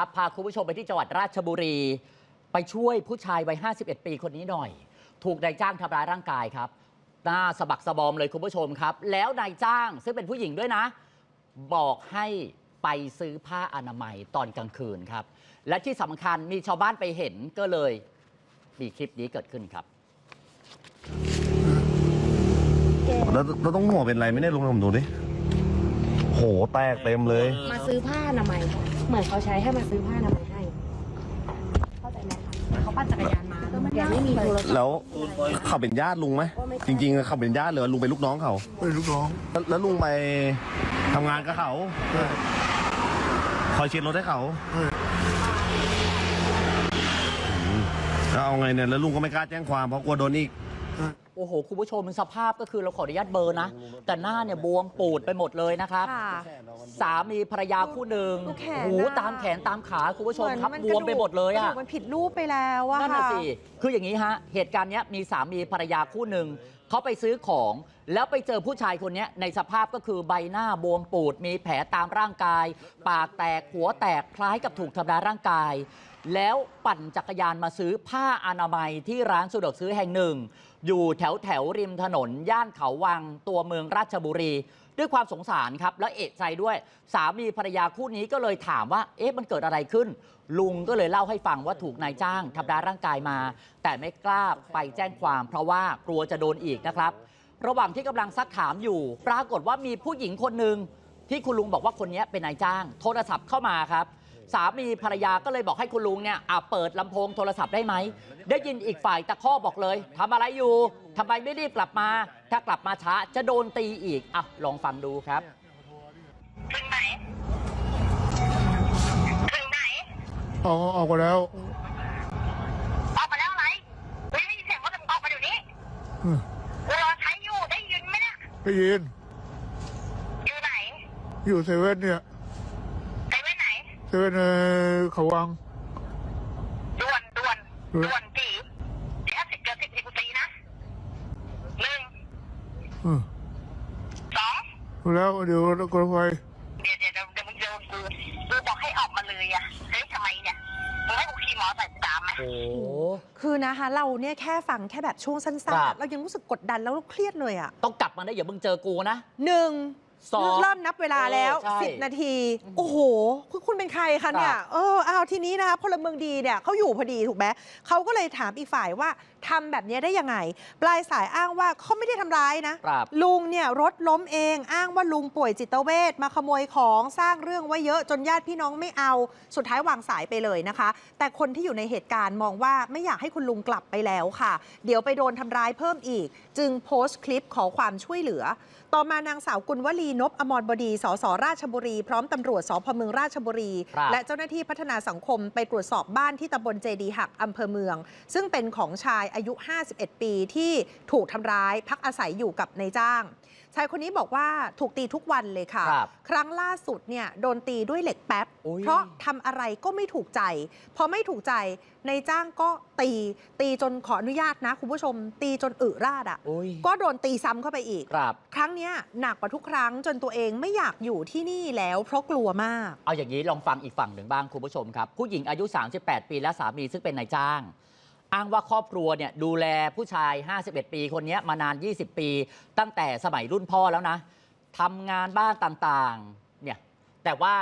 ครับพาคุณผู้ชมไปที่จังหวัดราชบุรี ไปช่วยผู้ชายวัย 51 ปีคนนี้หน่อย ถูกนายจ้างทำร้ายร่างกายครับ หน้าสะบักสะบอมเลยคุณผู้ชมครับ แล้วนายจ้างซึ่งเป็นผู้หญิงด้วยนะ บอกให้ไปซื้อผ้าอนามัยตอนกลางคืนครับ และที่สำคัญมีชาวบ้านไปเห็นก็เลยมีคลิปนี้เกิดขึ้นครับ แล้วแล้วต้องหัวเป็นไรไม่ได้ลงผมดูดิ โหแตกเต็มเลย มาซื้อผ้าอนามัยเหมือนเขาใช้ให้มาซื้อผ้าอนามัยให้ เข้าใจไหมคะเขาปั่นจักรยานมาแกไม่มีโทรศัพท์แล้วเขาเป็นญาติลุงไหมจริงๆเขาเป็นญาติเลยลุงเป็นลูกน้องเขาเป็นลูกน้อง แล้วแล้วลุงไปทำงานกับเขาใช่คอยเช็ดรถให้เขาใช่อืมแล้วเอาไงเนี่ยแล้วลุงก็ไม่กล้าแจ้งความเพราะกลัวโดนอีก โอ้โห คุณผู้ชมสภาพก็คือเราขออนุญาตเบลอร์นะ แต่หน้าเนี่ยบวมปูดไปหมดเลยนะครับค่ะสามีภรรยาคู่หนึ่งดูแขนโอ้โหน่ะตามแขนตามขาคุณผู้ชมครับนบวมไปหมดเลยกรอะดูกมันผิดรูปไปแล้วอะนั่นน่ะค่ะ สิ คืออย่างนี้ฮะ เหตุการณ์เนี้ยมีสามีภรรยาคู่หนึ่ง เขาไปซื้อของแล้วไปเจอผู้ชายคนนี้ในสภาพก็คือใบหน้าบวมปูด มีแผลตามร่างกาย ปากแตกหัวแตกคล้ายกับถูกทำร้ายร่างกาย แล้วปั่นจักรยานมาซื้อผ้าอนามัยที่ร้านสะดวกซื้อแห่งหนึ่ง อยู่แถวแถวริมถนน ย่านเขาวังตัวเมืองราชบุรี ด้วยความสงสารครับแล้วเอะใจด้วย สามีภรรยาคู่นี้ก็เลยถามว่า เอ๊ะมันเกิดอะไรขึ้น ลุงก็เลยเล่าให้ฟังว่าถูกนายจ้างทำร้ายร่างกายมา แต่ไม่กล้าไปแจ้งความ เพราะว่ากลัวจะโดนอีกนะครับ ระหว่างที่กำลังซักถามอยู่ ปรากฏว่ามีผู้หญิงคนหนึ่งที่คุณลุงบอกว่าคนนี้เป็นนายจ้าง โทรศัพท์เข้ามาครับ สามีภรรยาก็เลยบอกให้คุณลุงเนี่ยอะเปิดลำโพงโทรศัพท์ได้ไหม ได้ยินอีกฝ่ายตะคอกบอกเลยทำอะไรอยู่ทำไมไม่รีบกลับมา ถ้ากลับมาช้าจะโดนตีอีกอะลองฟังดูครับถึงไหนถึงไหนเอาออกมาแล้วออกมาแล้วอะไรไม่ได้ยินเสียงว่าจะออกมาเดี๋ยวนี้อืมกูรอใช้อยู่ได้ยินไหมเนี่ยได้ยินอยู่ไหน อยู่เซเว่นเนี่ยไปไว้ไหน เซเว่นเอ่อขาวังด่วนด่วนด่วนจีเดี๋ยวสิบเกิดสิบสิบกูตีนะหนึ่งสองแล้วเดี๋ยวรถไฟเดี๋ยวเดี๋ยวเดี๋ยวมึงเจอกูกูบอกให้ออกมาเลยอะเฮ้ยทำไมเนี่ยมึงให้กูขี่มอเตอร์ไซค์ตามไหมโอ้คือนะคะเราเนี่ยแค่ฟังแค่แบบช่วงสั้นๆ เรายังรู้สึกกดดันแล้วเครียดเลยอะต้องกลับมาได้อย่ามึงเจอกูนะหนึ่ง สองเริ่มนับเวลาแล้ว เออใช่10 นาที โอ้โหคุณคุณเป็นใครคะเนี่ยครับ เออเอาทีนี้นะคะพลเมืองดีเนี่ยเขาอยู่พอดีถูกไหมเขาก็เลยถามอีกฝ่ายว่าทำแบบนี้ได้ยังไง ปลายสายอ้างว่าเขาไม่ได้ทำร้ายนะ ครับ ลุงเนี่ยรถล้มเองอ้างว่าลุงป่วยจิตเวชมาขโมยของสร้างเรื่องไว้เยอะจนญาติพี่น้องไม่เอาสุดท้ายวางสายไปเลยนะคะ แต่คนที่อยู่ในเหตุการณ์มองว่าไม่อยากให้คุณลุงกลับไปแล้วค่ะ เดี๋ยวไปโดนทำร้ายเพิ่มอีก จึงโพสต์คลิปขอความช่วยเหลือ ต่อมานางสาวกุลวลีนพอมรบดี สสราชบุรี พร้อมตำรวจสพเมืองราชบุรีครับและเจ้าหน้าที่พัฒนาสังคมไปตรวจสอบบ้านที่ตำบลเจดีหักอำเภอเมือง ซึ่งเป็นของชายอายุ 51 ปีที่ถูกทำร้ายพักอาศัยอยู่กับนายจ้าง ชายคนนี้บอกว่าถูกตีทุกวันเลยค่ะ ครับครั้งล่าสุดเนี่ยโดนตีด้วยเหล็กแป๊บอุ๊ยเพราะทำอะไรก็ไม่ถูกใจ พอไม่ถูกใจนายจ้างก็ตี ตีจนขออนุญาตนะ คุณผู้ชม ตีจนอึราดอะ โอ้ยก็โดนตีซ้ำเข้าไปอีก ครับ ครั้งเนี้ยหนักกว่าทุกครั้งจนตัวเองไม่อยากอยู่ที่นี่แล้วเพราะกลัวมาก เอาอย่างนี้ลองฟังอีกฝั่งหนึ่งบ้างคุณผู้ชมครับ ผู้หญิงอายุ 38 ปีและสามีซึ่งเป็นนายจ้าง อ้างว่าครอบครัวเนี่ยดูแลผู้ชาย 51 ปีคนนี้มานาน 20 ปี ตั้งแต่สมัยรุ่นพ่อแล้วนะทำงานบ้านต่างๆเนี่ยแต่ว่า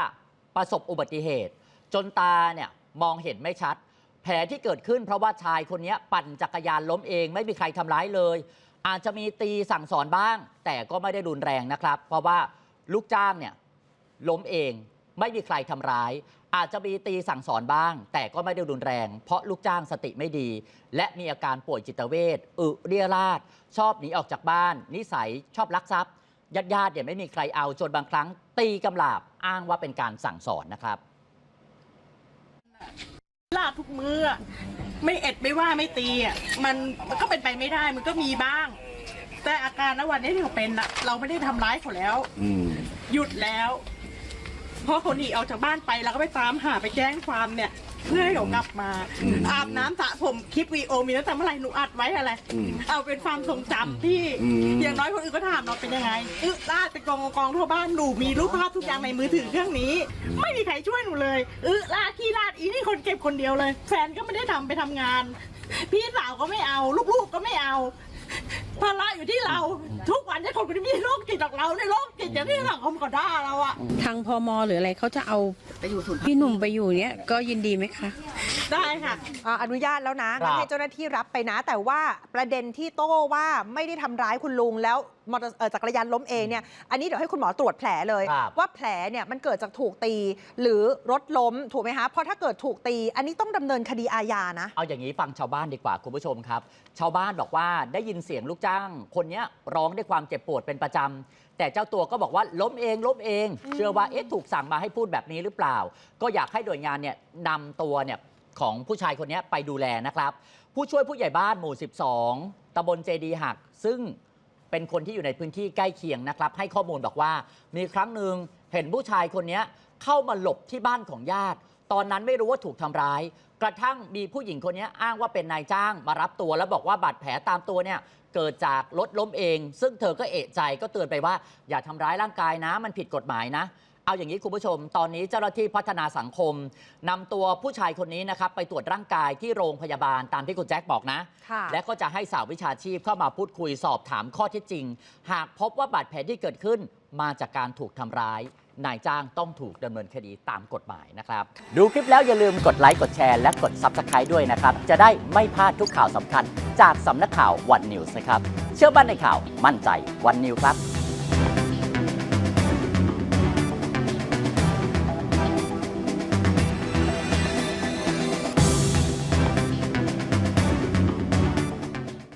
ประสบอุบัติเหตุ จนตาเนี่ยมองเห็นไม่ชัด แผลที่เกิดขึ้นเพราะว่าชายคนนี้ปั่นจักรยานล้มเอง ไม่มีใครทำร้ายเลย อาจจะมีตีสั่งสอนบ้าง แต่ก็ไม่ได้รุนแรงนะครับ เพราะว่าลูกจ้างเนี่ยล้มเองไม่มีใครทำร้าย อาจจะมีตีสั่งสอนบ้าง แต่ก็ไม่ได้รุนแรง เพราะลูกจ้างสติไม่ดี และมีอาการป่วยจิตเวชอึเรียราดชอบหนีออกจากบ้าน นิสัยชอบลักทรัพย์ญาติญาติๆเนี่ยไม่มีใครเอาจนบางครั้ง ตีกำลาบอ้างว่าเป็นการสั่งสอนนะครับลาดทุกมืออะไม่เอ็ดไม่ว่าไม่ตีอะมันมันก็เป็นไปไม่ได้มันก็มีบ้าง แต่อาการณวันนี้ที่เขาเป็นอะเราไม่ได้ทำร้ายเขาแล้ว อืม หยุดแล้ว พอเขาหนีออกจากบ้านไปเราก็ไปตามหาไปแจ้งความเนี่ย เพื่อให้เขากลับมา อาบน้ำสระผมคลิปวีดีโอมีตั้งแต่เมื่อไหร่หนูอัดไว้อะไรอืมเอาเป็นความทรงจำที่อืมอย่างน้อยคนอื่นก็ถามเราเป็นยังไงอึลาดเป็นกองกองทั่วบ้านหนูมีรูปภาพทุกอย่างในมือถือเครื่องนี้ ไม่มีใครช่วยหนูเลยอึลาดขี้ลาดอีนี่คนเก็บคนเดียวเลย แฟนก็ไม่ได้ทำไปทำงาน พี่สาวก็ไม่เอาลูกๆก็ไม่เอา ภาระอยู่ที่เราทุกวันที่คนคนนี้มีโรคจิตจากเราในโรค จิตอย่างที่สังคมก็ด่าเราอะทางพมหรืออะไรเขาจะเอาพี่หนุ่มไปอยู่เนี้ยก็ยินดีไหมคะ ได้ค่ะ อ่าอนุญาตแล้วนะงั้นให้เจ้าหน้าที่รับไปนะ แต่ว่าประเด็นที่โต้ว่าไม่ได้ทำร้ายคุณลุงแล้วมอเตอร์เอ่อจักรยานล้มเองเนี่ยอันนี้เดี๋ยวให้คุณหมอตรวจแผลเลย ครับว่าแผลเนี่ยมันเกิดจากถูกตี หรือรถล้มถูกไหมคะเพราะถ้าเกิดถูกตี อันนี้ต้องดำเนินคดีอาญานะ เอาอย่างนี้ฟังชาวบ้านดีกว่าคุณผู้ชมครับ ชาวบ้านบอกว่าได้ยินเสียงลูกจ้าง คนเนี้ยร้องด้วยความเจ็บปวดเป็นประจำแต่เจ้าตัวก็บอกว่าล้มเองล้มเอง เชื่อว่าเอ๊ะถูกสั่งมาให้พูดแบบนี้หรือเปล่า ก็อยากให้หน่วยงานเนี่ยนำตัวเนี่ยของผู้ชายคนนี้ไปดูแลนะครับ ผู้ช่วยผู้ใหญ่บ้านหมู่ 12ตำบลเจดีหัก ซึ่งเป็นคนที่อยู่ในพื้นที่ใกล้เคียงนะครับ ให้ข้อมูลบอกว่า มีครั้งหนึ่งเห็นผู้ชายคนนี้เข้ามาหลบที่บ้านของญาติ ตอนนั้นไม่รู้ว่าถูกทำร้าย กระทั่งมีผู้หญิงคนนี้อ้างว่าเป็นนายจ้างมารับตัว แล้วบอกว่าบาดแผลตามตัวเนี่ย เกิดจากรถล้มเอง ซึ่งเธอก็เอะใจก็เตือนไปว่า อย่าทำร้ายร่างกายนะ มันผิดกฎหมายนะ เอาอย่างนี้คุณผู้ชม ตอนนี้เจ้าหน้าที่พัฒนาสังคมนำตัวผู้ชายคนนี้นะครับไปตรวจร่างกายที่โรงพยาบาลตามที่คุณแจ็คบอกนะ ค่ะและก็จะให้สาววิชาชีพเข้ามาพูดคุยสอบถามข้อเท็จจริง หากพบว่าบาดแผลที่เกิดขึ้น มาจากการถูกทำร้าย นายจ้างต้องถูกดำเนินคดีตามกฎหมายนะครับ ดูคลิปแล้วอย่าลืมกดไลค์กดแชร์และกด Subscribe ด้วยนะครับ จะได้ไม่พลาดทุกข่าวสำคัญ จากสำนักข่าววันนิวส์นะครับ เชื่อมั่นในข่าวมั่นใจวันนิวครับ